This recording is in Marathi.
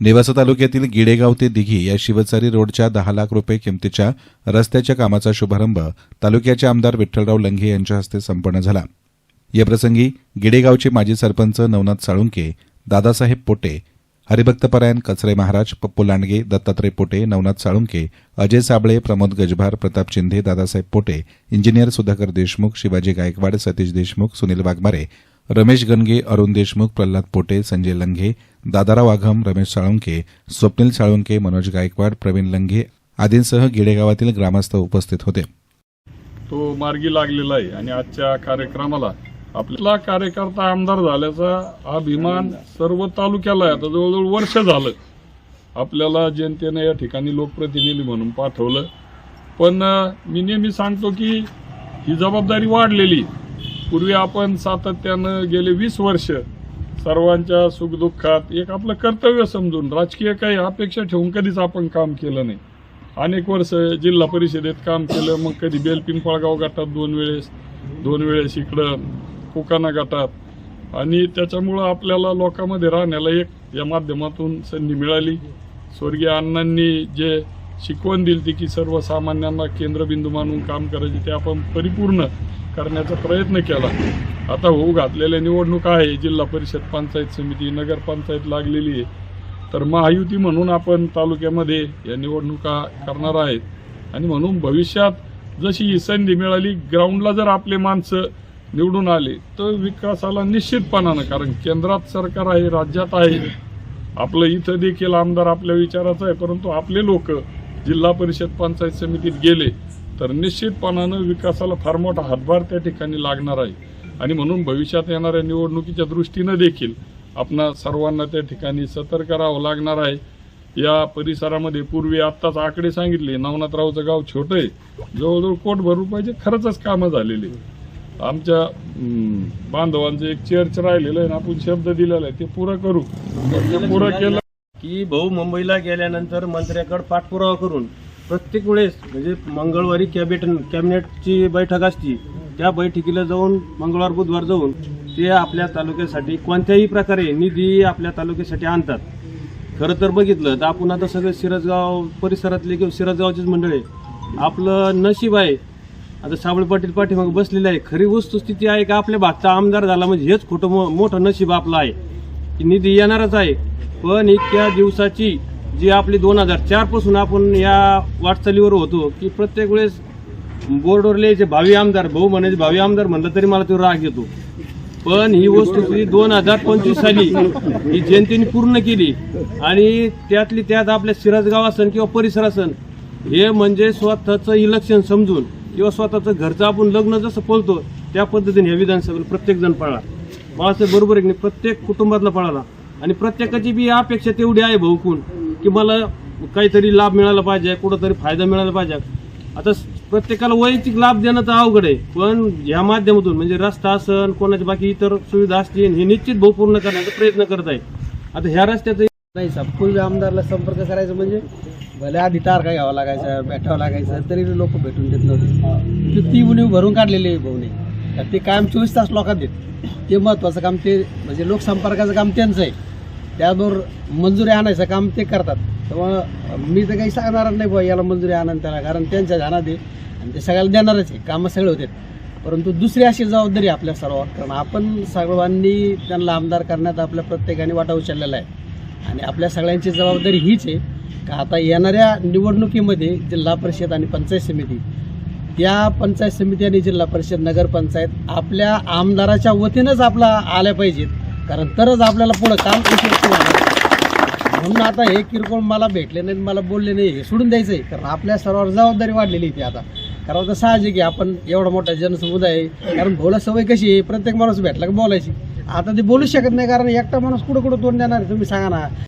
नेवासा तालुक्यातील गिडेगाव ते दिघी या शिवचारी रोडच्या दहा लाख रुपये किमतीच्या रस्त्याच्या कामाचा शुभारंभ तालुक्याचे आमदार विठ्ठलराव लंघे यांच्या हस्ते संपन्न झाला. याप्रसंगी गिडेगावचे माजी सरपंच नवनाथ साळुंके दादासाहेब पोटे हरिभक्तपरायण कचरे महाराज पप्पू लांडगे दत्तात्रय पोटे नवनाथ साळुंके अजय साबळे प्रमोद गजभार प्रताप चिंधे दादासाहेब पोटे इंजिनियर सुधाकर देशमुख शिवाजी गायकवाड सतीश देशमुख सुनील वाघमारे रमेश गणगे अरुण देशमुख प्रल्हाद पोटे संजय लंघे दादाराव आघम रमेश साळुंके स्वप्नील साळुंके मनोज गायकवाड प्रवीण लंघे आदींसह गिडेगावातील ग्रामस्थ उपस्थित होते. तो मार्गी लागलेला आहे आणि आजच्या कार्यक्रमाला आपल्याला कार्यकर्ता आमदार झाल्याचा अभिमान सर्व तालुक्याला आहे. आता जवळजवळ वर्ष झालं आपल्याला जनतेने या ठिकाणी लोकप्रतिनिधी म्हणून पाठवलं. पण मी नेहमी सांगतो की ही जबाबदारी वाढलेली. पूर्वी आपण सातत्यानं गेले वीस वर्ष सर्वांच्या सुखदुःखात एक आपलं कर्तव्य समजून राजकीय काही अपेक्षा ठेवून कधीच आपण काम केलं नाही. अनेक वर्ष जिल्हा परिषदेत काम केलं मग कधी बेलपिंपळगाव गटात दोन वेळेस दोन वेळेस इकडं कोकाना गटात. आणि त्याच्यामुळं आपल्याला लोकांमध्ये राहण्याला एक या माध्यमातून संधी मिळाली. स्वर्गीय अण्णांनी जे शिकवण दिली ती की सर्वसामान्यांना केंद्रबिंदू मानून काम करायचे ते आपण परिपूर्ण करण्याचा प्रयत्न केला. आता होऊ घातलेल्या निवडणुका आहे. जिल्हा परिषद पंचायत समिती नगरपंचायत लागलेली आहे. तर महायुती म्हणून आपण तालुक्यामध्ये या निवडणुका करणार आहेत. आणि म्हणून भविष्यात जशी ही संधी मिळाली ग्राउंडला जर आपले माणसं निवडून आले तर विकासाला निश्चितपणानं कारण केंद्रात सरकार आहे राज्यात आहे. आपलं इथं देखील आमदार आपल्या विचाराचं आहे परंतु आपले लोक जिल्हा परिषद पंचायत समितीत गेले तर निश्चितपणानं विकासाला फार मोठा हातभार त्या ठिकाणी लागणार आहे. आणि म्हणून भविष्यात येणाऱ्या निवडणुकीच्या दृष्टीनं देखील आपणा सर्वांना त्या ठिकाणी सतर्क राहावं लागणार आहे. या परिसरामध्ये पूर्वी आत्ताच आकडे सांगितले नवनाथरावचं गाव छोटं आहे. जवळजवळ कोटभर रुपयाचे खरंच कामं झालेली आमच्या बांधवांचं एक चर्च राहिलेलं आहे आपण शब्द दिलेला आहे ते पुरं करू. ते पुरं केलं. की भाऊ मुंबईला गेल्यानंतर मंत्र्याकडे पाठपुरावा करून प्रत्येक वेळेस म्हणजे मंगळवारी कॅबिनेट कॅबिनेटची बैठक असती त्या बैठकीला जाऊन मंगळवार बुधवार जाऊन ते आपल्या तालुक्यासाठी कोणत्याही प्रकारे निधी आपल्या तालुक्यासाठी आणतात. खरं तर बघितलं तर आपण आता सगळे सिरजगाव परिसरातले किंवा सिरजगावचीच मंडळी आपलं नशीब आहे. आता साबळे पाटील पाठीमागे बसलेले आहे. खरी वस्तुस्थिती आहे का? आपल्या भागचा आमदार झाला म्हणजे हेच खोटं मो- मोठं नशीब आपलं आहे. की निधी येणारच आहे. पण इतक्या दिवसाची जी आपली दोन हजार चारपासून आपण या वाटचालीवर होतो की प्रत्येक वेळेस बोर्डवर लिहायचे भावी आमदार भाऊ म्हणायचे भावी आमदार म्हणलं तरी मला तो राग येतो. पण ही वस्तू दोन हजार पंचवीस साली ही जनतेने पूर्ण केली आणि त्यातली त्यात आपल्या सिराजगाव असन किंवा परिसर असन हे म्हणजे स्वतःचं इलेक्शन समजून किंवा स्वतःचं घरचं आपण लग्न जसं पळतो त्या पद्धतीने हे विधानसभेला प्रत्येक जण माणसं बाळासाहेब बरोबर आहे की नाही? प्रत्येक कुटुंबातला पळाला. आणि प्रत्येकाची बी अपेक्षा तेवढी आहे भाऊकून की मला काहीतरी लाभ मिळाला पाहिजे कुठंतरी फायदा मिळाला पाहिजे. आता प्रत्येकाला वैयक्तिक लाभ देणं तर अवघड आहे. पण या माध्यमातून म्हणजे रस्ता असन कोणाच्या बाकी इतर सुविधा असतील हे निश्चित भाऊ पूर्ण करण्याचा प्रयत्न करत आहे आता ह्या रस्त्याचं नाही साहेब पूर्वी आमदारला संपर्क करायचं म्हणजे भले आधी तारखा घ्यावा लागायचा बैठावं लागायचं तरी लोक भेटून देत नव्हते. ती- उणीव भरून काढलेली आहे भाऊने. तर ते कायम चोवीस तास लोकात देत. ते महत्वाचं काम ते म्हणजे लोकसंपर्काचं काम त्यांचं आहे. त्याबरोबर मंजुरी आणायचं काम ते करतात. तेव्हा मी तर काही सांगणार नाही बुवा याला मंजुरी आणा त्याला कारण त्यांच्या ध्यानात आहे. आणि ते सगळ्याला देणारच आहे. कामं सगळे होते. परंतु दुसरी अशी जबाबदारी आपल्या सर्वात. कारण आपण सर्वांनी त्यांना आमदार करण्यात आपल्या प्रत्येकाने वाटा उचललेला आहे. आणि आपल्या सगळ्यांची जबाबदारी हीच आहे का आता येणाऱ्या निवडणुकीमध्ये जिल्हा परिषद आणि पंचायत समिती त्या पंचायत समिती आणि जिल्हा परिषद नगरपंचायत आपल्या आमदाराच्या वतीनंच आपला आल्या पाहिजेत. कारण तरच आपल्याला पुढं काम म्हणून आता हे किरकोळ मला भेटले नाही मला बोलले नाही. हे सोडून द्यायचं आहे कारण आपल्या सर्वांवर जबाबदारी वाढलेली आहे ती आता. कारण आता साहजिक आहे आपण एवढा मोठा जनसमुदाय आहे. कारण बोला सवय कशी आहे प्रत्येक माणूस भेटला की बोलायची. आता ते बोलूच शकत नाही कारण एकटा माणूस कुठं कुठं तोंड देणार आहे? तुम्ही सांगा ना.